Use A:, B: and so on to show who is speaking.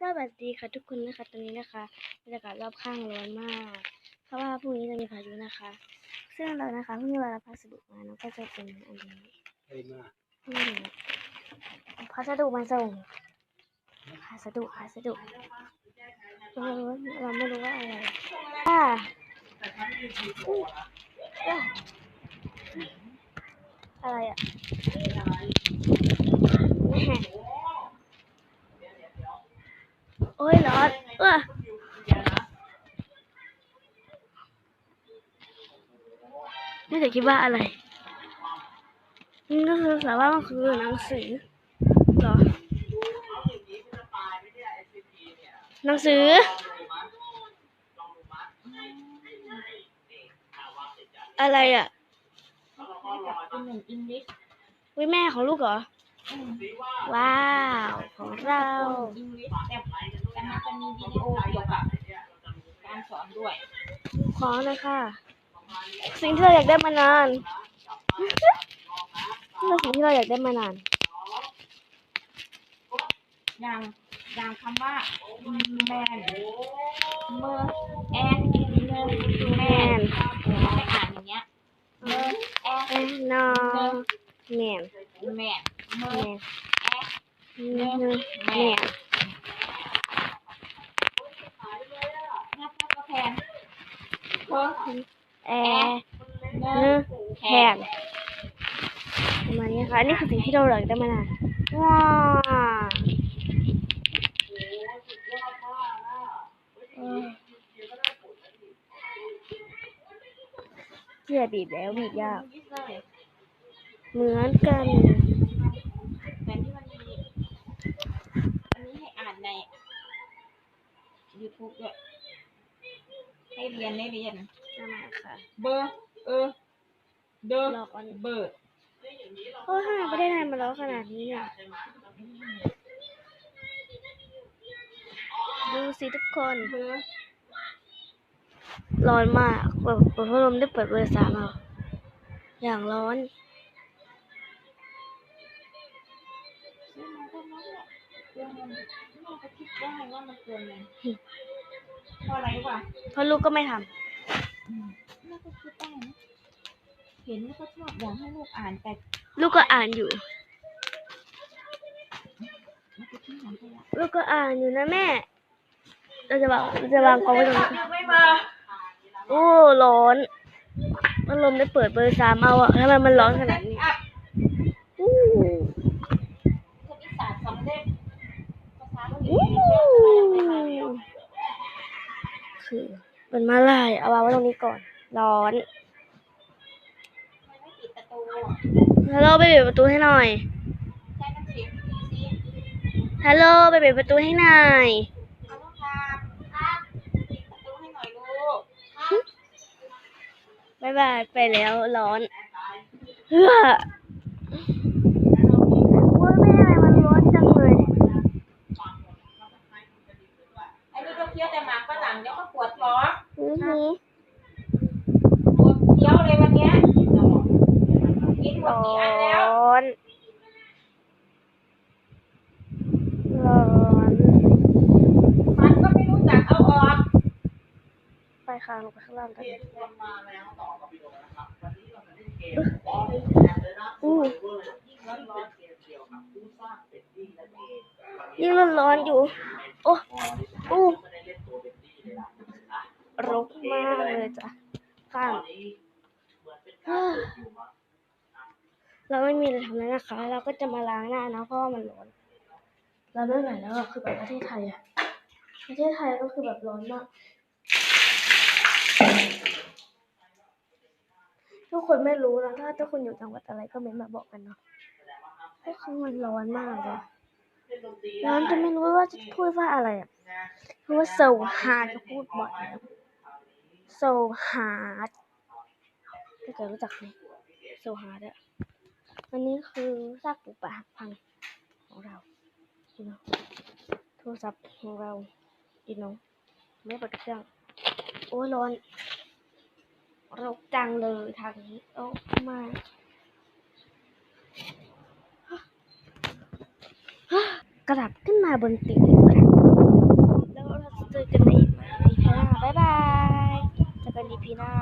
A: สวัสดีค่ะทุกคนนะคะตอนนี้นะคะบรรยากาศรอบข้างร้อนมาก เพราะว่าพรุ่งนี้จะมีพายุนะคะ ซึ่งเรานะคะเพิ่งมารับพัสดุมาเนาะก็จะเป็นอันนี้
B: ใครมา
A: นี่พัสดุมาส่งพัสดุพัสดุเราไม่รู้เราไม่รู้ว่าอะไรอ่าอุ๊ยอะอะไรอะแม่ โอ้ยร้อนเออไม่แต่คิดว่าอะไรนี่ก็คือสาว่ามันคือหนังสือเหรอหนังสืออะไรอะ
C: เป็นหนึ่งอิงลิช
A: วิแม่ของลูกเหรอ ว้าว ของเรา
C: อิงลิชแต่แต่ มันจะมีวิดีโอเกี่ยวกับการสอนด้วย
A: ของเลยค่ะ สิ่งที่เราอยากได้มานานนี่เป็นสิ่งที่เราอยากได้มานาน
C: อย่างอย่างคำว่าแมนเมอร์แอนเนอร์แมนเราไปอ่านอย่างเงี้ยเมอร์แอน
A: เอ้ยนอแมน
C: แมนเมอ
A: แม
C: ร์
A: น
C: แอน
A: แมนแมน
C: นับก็แทนเมอร์
A: แอร์
C: เน
A: เน
C: อ
A: อ
C: ร์
A: แทนประมาณนี้ค่ะอันนี่คือสิ่งที่เราอยากได้มานานว้าวเออเกียบีบแล้วบีบยากเหมือนกัน
C: แต่ที่มันมีอันนี้ให้อ่านใน YouTube ด้วยให้เรียนได้เรียน
A: นั่นแหละค่ะ
C: เบอร์ เออ เดอ
A: รอก่อน
C: เบอร์
A: โอ้ยทำไมประเทศไทยมันร้อนขนาดนี้อะ ดูสิทุกคน
C: เบอร์
A: ร้อนมากเปิดเปิดพัดลมได้เปิดเบอร์สามเอาอย่างร้อน
C: ซึ่งมันก็นั่นแหละเกินเงินแม่ก็คิดได้ว่ามันเกินเงินเพราะอะไรรู้ป่ะ
A: เพราะลูกก็ไม่ทำ
C: เห็นแล้วก็ชอบอยากให้ลูกอ่านแต่
A: ลูกก็อ่านอยู่
C: มันก็ทิ้งหลังไปละ
A: ลูกก็อ่านอยู่นะแม่ เราจะวางเราจะวางกองไว้ตรงนี้
C: ไม่มา
A: โอ้ร้อนพัดลมได้เปิดเบอร์สามเอาอะทำไมมันร้อนขนาดนี้
C: อะ
A: อู้
C: คณิตศาสตร์สองเล่มภาษาอังกฤ
A: อู้
C: ษ
A: คือเป็นมาลายเอาวางไว้ตรงนี้ก่อน ร้อน
C: ไม่ปิดประตู
A: ฮัลโหลไปปิดประตูให้หน่อย
C: ใช้น้ำเสียงดีสิ
A: ฮัลโหลไปปิดประตูให้หน่อย
C: เอาลูกครับครับปิดประตูให้หน่อยลูก
A: บ๊ายบายไปแล้วร้อนเฮ้อว่าแม่อะไรมันร้อนจังเลย
C: ไอ้นี่ก็เคี้ยวแต่หมากฝรั่งเดี๋ยวก็ปวดท้อง
A: อือหือ
C: ปวดเคี้ยวเลยวันเนี้ยกินหมด
A: ร้
C: กี่อันแล้ว
A: อน ร้อน
C: มันก็ไม่รู้จักเอาออก
A: ไปค่ะลงไปข้างล่างกันอู้ยิ่งร้อนๆอยู่ โอ้อู้รกมากเลยจ้ะข้าง เราไม่มีอะไรทำแล้วนะคะ เราก็จะมาล้างหน้านะเพราะว่ามันร้อน เราไม่ไหวแล้วอะคือแบบประเทศไทยอะประเทศไทยก็คือแบบร้อนมาก ทุกคนไม่รู้นะถ้าทุกคนอยู่จังหวัดอะไรก็เม้นมาบอกกันเนาะก็คือมันร้อนมากเลยร้อนจนไม่รู้ว่าจะพูดว่าอะไรอะเพราะว่า so hard ก็พูดบ่อยนะ so hard ถ้าเกิดรู้จักไหม so hard อะ อันนี้คือซากปูปะพังของเราพี่นโทรศัพท์ของเราพี่น้องไม่เปิดเครื่อง โอ้ร้อนรกจังเลยทางนี้โอ้มากระดับขึ้นมาบนเตียงแล้วเราจะเจอกันในอีพีหน้าบ๊ายบายเจอกันอีพีหน้า